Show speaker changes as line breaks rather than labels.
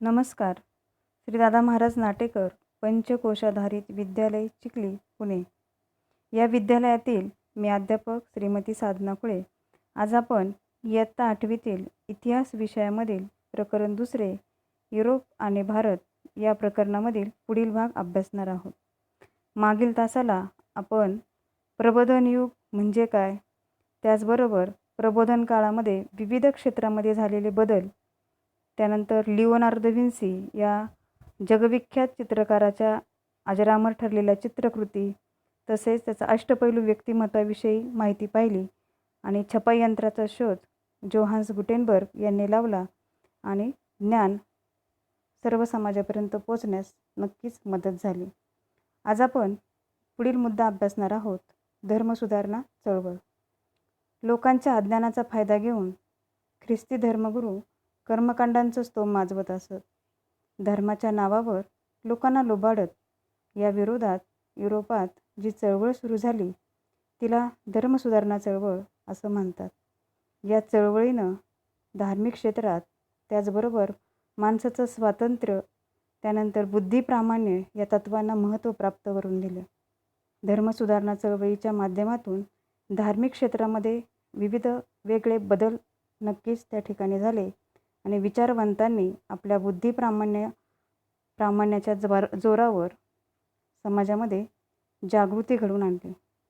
नमस्कार. श्री दादा महाराज नाटेकर पंचकोशाधारित विद्यालय चिखली पुणे. या विद्यालयातील मी अध्यापक श्रीमती साधना कुळे. आज आपण इयत्ता आठवीतील इतिहास विषयामधील प्रकरण दुसरे युरोप आणि भारत या प्रकरणामधील पुढील भाग अभ्यासणार आहोत. मागील तासाला आपण प्रबोधन युग म्हणजे काय? त्याचबरोबर प्रबोधन काळामध्ये विविध क्षेत्रामध्ये झालेले बदल त्यानंतर लिओनार्दो विन्सी या जगविख्यात चित्रकाराच्या अजरामर ठरलेल्या चित्रकृती तसेच त्याचा अष्टपैलू व्यक्तिमत्वाविषयी माहिती पाहिली आणि छपाई यंत्राचा शोध जोहान्स गुटेनबर्ग यांनी लावला आणि ज्ञान सर्व समाजापर्यंत पोचण्यास नक्कीच मदत झाली. आज आपण पुढील मुद्दा अभ्यासणार आहोत धर्मसुधारणा चळवळ. लोकांच्या अज्ञानाचा फायदा घेऊन ख्रिस्ती धर्मगुरू कर्मकांडांचं स्तोम माजवत असत. धर्माच्या नावावर लोकांना लुबाडत या विरोधात युरोपात जी चळवळ सुरू झाली तिला धर्मसुधारणा चळवळ असं म्हणतात. या चळवळीनं धार्मिक क्षेत्रात त्याचबरोबर माणसाचं स्वातंत्र्य त्यानंतर बुद्धिप्रामाण्य या तत्त्वांना महत्त्व प्राप्त करून दिलं. धर्मसुधारणा चळवळीच्या माध्यमातून धार्मिक क्षेत्रामध्ये विविध वेगळे बदल नक्कीच त्या ठिकाणी झाले. आणि विचारवंतांनी आपल्या बुद्धिप्रामाण्य प्रामाण्याच्या जबार जोरावर समाजामध्ये जागृती घडवून आणली.